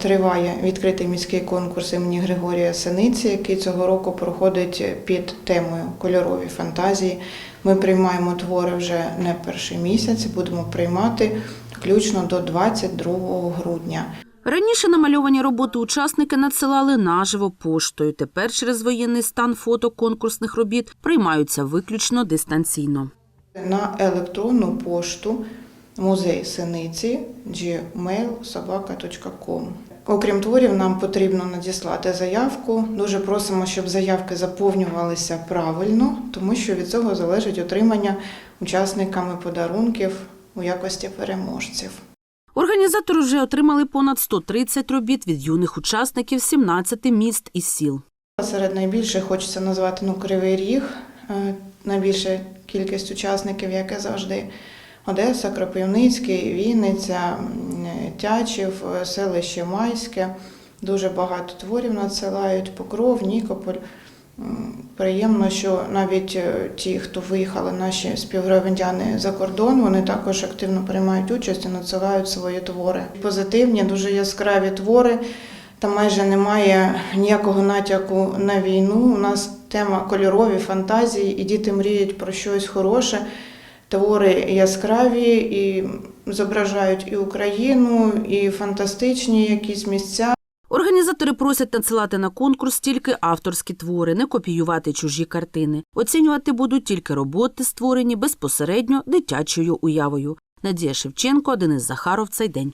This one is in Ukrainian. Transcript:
Триває відкритий міський конкурс імені Григорія Синиці, який цього року проходить під темою кольорові фантазії. Ми приймаємо твори вже не перший місяць, будемо приймати включно до 22 грудня. Раніше намальовані роботи учасники надсилали наживо поштою. Тепер через воєнний стан фото конкурсних робіт приймаються виключно дистанційно. На електронну пошту музей синиці gmail.sobaka.com. Окрім творів, нам потрібно надіслати заявку. Дуже просимо, щоб заявки заповнювалися правильно, тому що від цього залежить отримання учасниками подарунків у якості переможців. Організатори вже отримали понад 130 робіт від юних учасників 17 міст і сіл. Серед найбільших хочеться назвати ну, Кривий Ріг, е, найбільша кількість учасників, як і завжди. Одеса, Кропивницький, Вінниця, Тячів, е, селище Майське. Дуже багато творів надсилають, Покров, Нікополь. Приємно, що навіть е, ті, хто виїхали, наші співгромадяни за кордон, вони також активно приймають участь і надсилають свої твори. Позитивні, дуже яскраві твори. Там майже немає ніякого натяку на війну. У нас тема кольорові фантазії, і діти мріють про щось хороше. Твори яскраві і зображають і Україну, і фантастичні якісь місця. Організатори просять надсилати на конкурс тільки авторські твори, не копіювати чужі картини. Оцінювати будуть тільки роботи, створені безпосередньо дитячою уявою. Надія Шевченко, Денис Захаров. Цей день.